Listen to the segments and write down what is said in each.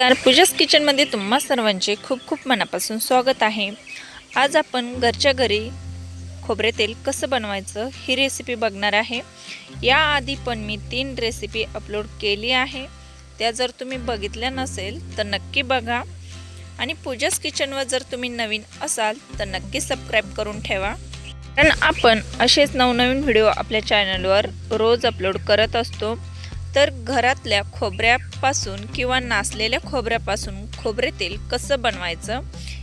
तर पूजास किचनमध्ये तुम्हा सर्वांचे खूप खूप मनापासून स्वागत आहे. आज आपण घरच्या घरी खोबरे तेल कसं बनवायचं ही रेसिपी बघणार आहे. याआधी पण मी तीन रेसिपी अपलोड केली आहे. त्या जर तुम्ही बघितल्या नसेल तर नक्की बघा. आणि पूजास किचनवर जर तुम्ही नवीन असाल तर नक्की सबस्क्राईब करून ठेवा. कारण आपण असेच नवनवीन व्हिडिओ आपल्या चॅनलवर रोज अपलोड करत असतो. तर घरातल्या खोबऱ्यापासून किंवा नासलेल्या खोबऱ्यापासून खोबरे तेल कसं बनवायचं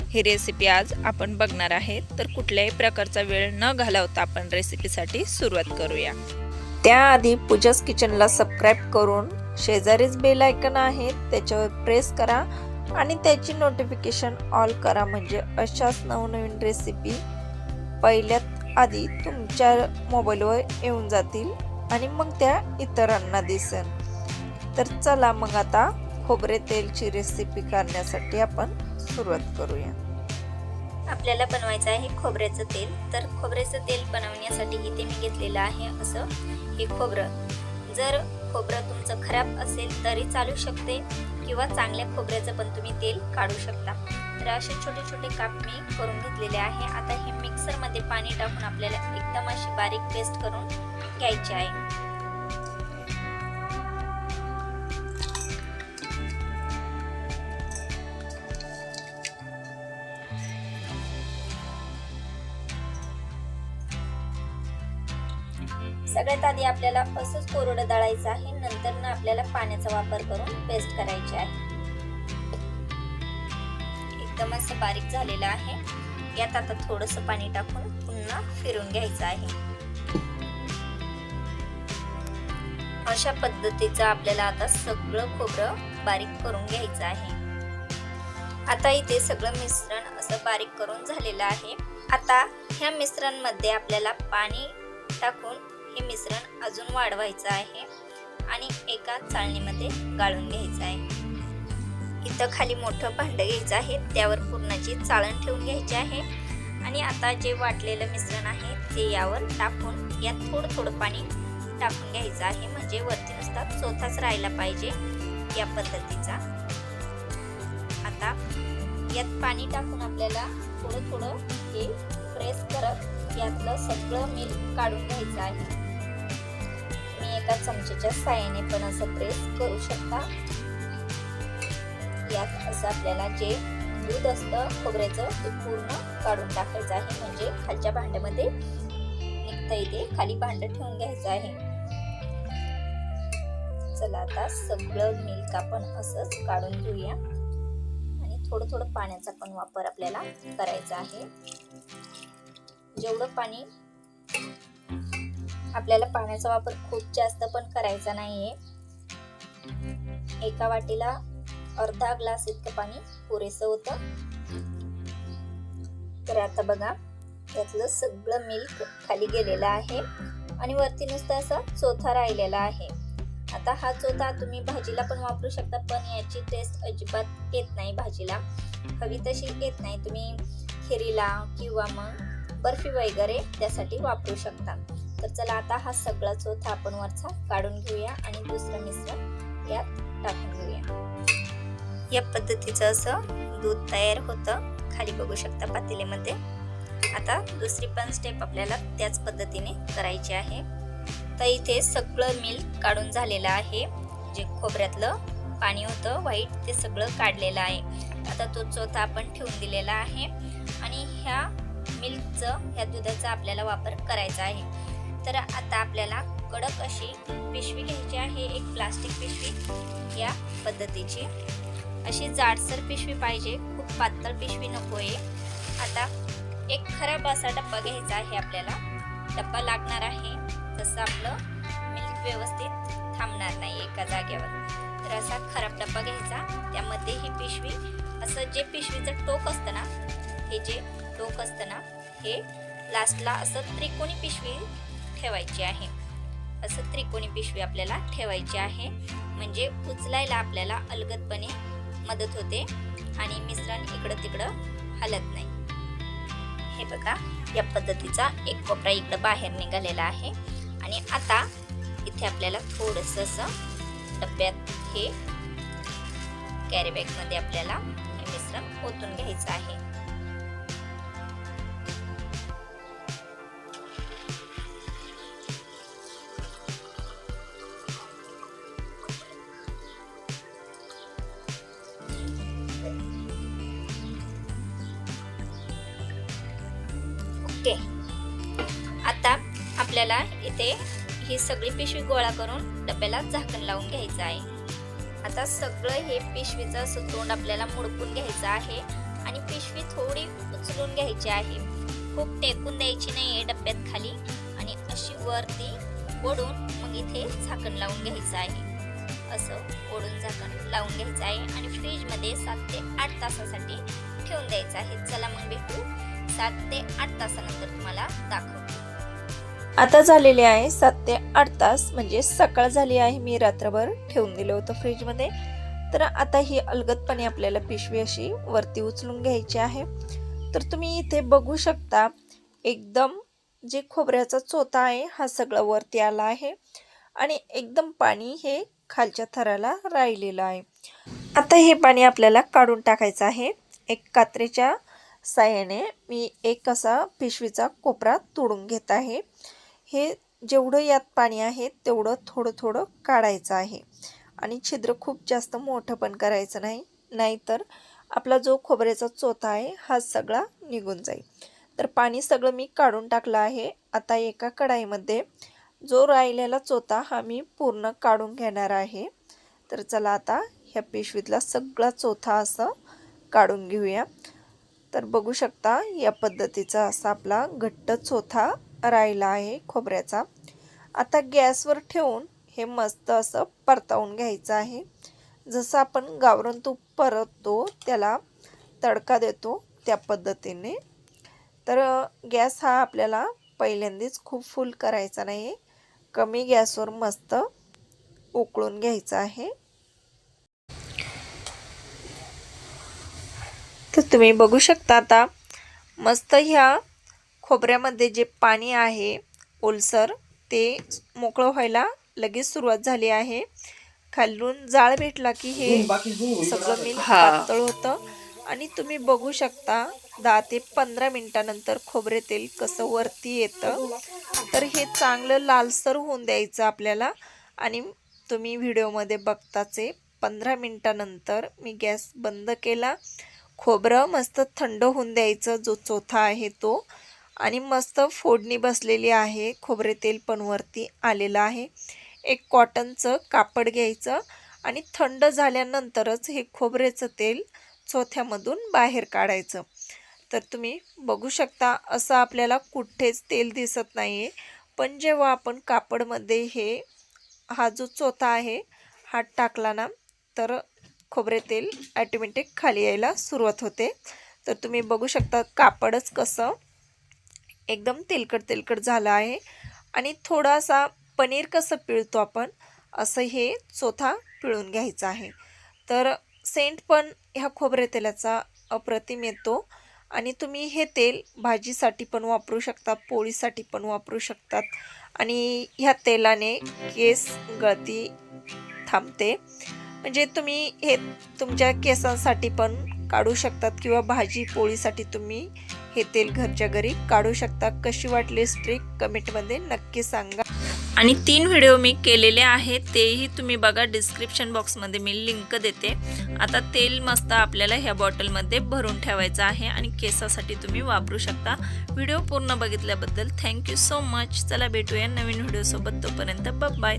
ही रेसिपी आज आपण बघणार आहे. तर कुठल्याही प्रकारचा वेळ न घालवता आपण रेसिपीसाठी सुरुवात करूया. त्याआधी पूजास किचनला सबस्क्राईब करून शेजारीच बेल आयकन आहे त्याच्यावर प्रेस करा आणि त्याची नोटिफिकेशन ऑल करा. म्हणजे अशाच नवनवीन रेसिपी पहिल्यात आधी तुमच्या मोबाईलवर येऊन जातील. आणि मग त्या इतरांना दिसेल तर चला मग आता खोबरे तेलची रेसिपी करण्यासाठी आपण सुरुवात करूया. आपल्याला बनवायचं आहे खोबऱ्याचं तेल. तर खोबऱ्याचं तेल बनवण्यासाठी इथे मी घेतलेलं आहे असं हे खोबरं. जर खोबरं तुमचं खराब असेल तरी चालू शकते किंवा चांगल्या खोबऱ्याचं पण तुम्ही तेल काढू शकता. तर असे छोटे छोटे काप मी करून घेतलेले आहे. आता हे मिक्सरमध्ये पाणी टाकून आपल्याला एकदम अशी बारीक पेस्ट करून घ्यायची आहे. सगळ्यात आधी आपल्याला असंच कोरडं दळायचं आहे. नंतर ना आपल्याला पाण्याचा वापर करून पेस्ट करायची आहे. एकदम असं बारीक झालेलं आहे. यात आता थोडंसं पाणी टाकून पुन्हा फिरून घ्यायचं आहे. अशा पद्धतीचं आपल्याला आता सगळं खोबरं बारीक करून घ्यायचं आहे. आता इथे सगळं मिश्रण असं बारीक करून झालेलं आहे. आता ह्या मिश्रणमध्ये आपल्याला पाणी टाकून हे मिश्रण अजून वाढवायचं आहे आणि एका चाळणीमध्ये गाळून घ्यायचं आहे. इथं खाली मोठं भांडं घ्यायचं आहे. त्यावर पुरणाची चाळण ठेवून घ्यायची आहे. आणि आता जे वाटलेलं मिश्रण आहे ते यावर टाकून यात थोडं थोडं पाणी टाकून घ्यायचं आहे. म्हणजे वरती नुसता चौथाच राहायला पाहिजे या पद्धतीचा. आता यात पाणी टाकून आपल्याला थोडं थोडं हे प्रेस करत यातलं सगळं मिल्क काढून घ्यायचं आहे. मी एका चमच्याच्या साह्याने पण असं प्रेस करू शकता. यात असं आपल्याला जे दूध असतं खोबऱ्याचं ते पूर्ण काढून टाकायचं आहे. म्हणजे खालच्या भांड्यामध्ये निघता येते. खाली भांड ठेवून घ्यायचं आहे. चला आता सगळं मिल्क आपण असंच काढून घेऊया. आणि थोडं थोडं पाण्याचा पण वापर आपल्याला करायचा आहे. जेवढं पाणी आपल्याला पाण्याचा वापर खूप जास्त पण करायचा नाहीये. एका वाटीला अर्धा ग्लास इतकं पाणी पुरेसं होतं. तर आता बघा यातलं सगळं मिल्क खाली गेलेलं आहे आणि वरती नुसतं असा चोथा राहिलेला आहे. आता हा चोथा तुम्ही भाजीला पण वापरू शकता पण याची टेस्ट अजिबात येत नाही भाजीला. हवी तशी येत नाही. तुम्ही खिरीला किंवा मग बर्फी वगैरे त्यासाठी वापरू शकता. तर चला आता हा सगळा चोथा आपण वरचा काढून घेऊया आणि दुसरं मिश्रण यात टाकून घेऊया. या पद्धतीचं असं दूध तयार होतं. खाली बघू शकता पातेलीमध्ये. आता दुसरी पण स्टेप आपल्याला त्याच पद्धतीने करायची आहे. तर इथे सगळं मिल्क काढून झालेलं आहे. जे खोबऱ्यातलं पाणी होतं व्हाईट ते सगळं काढलेलं आहे. आता तो चोथा आपण ठेवून दिलेला आहे. आणि ह्या मिल्कचं ह्या दुधाचा आपल्याला वापर करायचा आहे. तर आता आपल्याला कडक अशी पिशवी घ्यायची आहे. एक प्लास्टिक पिशवी या पद्धतीची. अशी जाडसर पिशवी पाहिजे. खूप पातळ पिशवी नको आहे. आता एक खराब असा डब्बा घ्यायचा आहे आपल्याला. डब्बा लागणार आहे. तसं आपलं मिल्क व्यवस्थित थांबणार नाही एका जागेवर. तर असा खराब डब्बा घ्यायचा. त्यामध्ये ही पिशवी असं जे पिशवीचं टोक असतं ना हे जे टोक असतं ना हे लास्टला असं त्रिकोणी पिशवी ठेवायची आहे. असं त्रिकोणी पिशवी आपल्याला ठेवायची आहे. म्हणजे उचलायला आपल्याला अलगदपणे मदत होते आणि मिश्रण इकडं तिकडं हलत नाही. हे बघा या पद्धतीचा एक कोपरा इकडं बाहेर निघालेला आहे. आणि आता इथे आपल्याला थोडंसं असं डब्यात हे कॅरीबॅगमध्ये आपल्याला हे मिश्रण ओतून घ्यायचं आहे. ओके आता आपल्याला इथे ही सगळी पिशवी गोळा करून डब्याला झाकण लावून घ्यायचं आहे. आता सगळं हे पिशवीचं असं तोंड आपल्याला मुडकून घ्यायचं आहे आणि पिशवी थोडी उचलून घ्यायची आहे. खूप टेकून द्यायची नाही आहे डब्यात खाली आणि अशी वरती ओढून मग इथे झाकण लावून घ्यायचं आहे. असं ओढून झाकण लावून घ्यायचं आहे आणि फ्रीजमध्ये सात ते आठ तासासाठी ठेवून द्यायचं आहे. चला मग भेटू. सात ते आठ तासानंतर तुम्हाला दाखवते. आता झालेले आहे सात ते आठ तास म्हणजे सकाळ झाली आहे मी रात्रभर ठेवून दिलं होतं फ्रीजमध्ये. तर आता ही अलगदपणे आपल्याला पिशवी अशी वरती उचलून घ्यायची आहे. तर तुम्ही इथे बघू शकता एकदम जे खोबऱ्याचा चोथा आहे हा सगळा वरती आला आहे. आणि एकदम पाणी हे खालच्या थराला राहिलेलं आहे. आता हे पाणी आपल्याला काढून टाकायचं आहे. एक कात्रीच्या साह्याने मी एक असा पिशवीचा कोपरा तोडून घेत आहे. हे जेवढं यात पाणी आहे तेवढं थोडं थोडं काढायचं आहे. आणि छिद्र खूप जास्त मोठं पण करायचं नाही नाहीतर आपला जो खोबऱ्याचा चोथा आहे हा सगळा निघून जाईल. तर पाणी सगळं मी काढून टाकलं आहे. आता एका कढाईमध्ये जो राहिलेला चोथा हा मी पूर्ण काढून घेणार आहे. तर चला आता ह्या पिशवीतला सगळा चोथा असं काढून घेऊया. तर बघू शकता या पद्धतीचा असा आपला घट्ट चोथा राहिला आहे खोबऱ्याचा. आता गॅसवर ठेवून हे मस्त असं परतावून घ्यायचं आहे. जसं आपण गावरण तूप परततो त्याला तडका देतो त्या पद्धतीने. तर गॅस हा आपल्याला पहिल्यांदाच खूप फुल करायचा नाही कमी गॅसवर मस्त उकळून घ्यायचं आहे. तर तुम्ही बघू शकता आता मस्त ह्या खोबऱ्यामध्ये जे पाणी आहे ओलसर ते मोकळं व्हायला लगेच सुरुवात झाली आहे. खालून जाळ भेटला की हे सगळं मी पातळ होतं. आणि तुम्ही बघू शकता दहा ते पंधरा मिनिटानंतर खोबरे तेल कसं वरती येतं. तर हे चांगलं लालसर होऊन द्यायचं आपल्याला. आणि तुम्ही व्हिडिओमध्ये बघताच पंधरा मिनिटानंतर मी गॅस बंद केला. खोबरं मस्त थंड होऊन द्यायचं जो चोथा आहे तो. आणि मस्त फोडणी बसलेली आहे. खोबरे तेल पण वरती आलेलं आहे. एक कॉटनचं कापड घ्यायचं आणि थंड झाल्यानंतरच हे खोबरेचं तेल चोथ्यामधून बाहेर काढायचं. तर तुम्ही बघू शकता असं आपल्याला कुठेच तेल दिसत नाही आहे पण जेव्हा आपण कापडमध्ये हे हा जो चोथा आहे हात टाकला ना तर खोबरे तेल ॲटोमॅटिक खाली यायला सुरुवात होते. तर तुम्ही बघू शकता कापडच कसं एकदम तेलकट तेलकट झालं आहे. आणि थोडासा पनीर कसं पिळतो आपण असं हे चोथा पिळून घ्यायचं आहे. तर सेंट पण ह्या खोबरे तेलाचा अप्रतिम येतो. आणि तुम्ही हे तेल भाजीसाठी पण वापरू शकता पोळीसाठी पण वापरू शकतात. आणि ह्या तेलाने केस गळती थांबते. म्हणजे तुम्ही हे तुमच्या केसांसाठी पण काढू शकतात किंवा भाजी पोळीसाठी तुम्ही हे तेल घरच्या घरी काढू शकता. कशी वाटली स्ट्रिक कमेंटमध्ये नक्की सांगा. आणि तीन व्हिडिओ मी केलेले आहेत तेही तुम्ही बघा. डिस्क्रिप्शन बॉक्समध्ये मी लिंक देते. आता तेल मस्त आपल्याला ह्या बॉटलमध्ये भरून ठेवायचं आहे आणि केसासाठी तुम्ही वापरू शकता. व्हिडिओ पूर्ण बघितल्याबद्दल थँक्यू सो मच चला भेटूया नवीन व्हिडिओसोबत तोपर्यंत बाय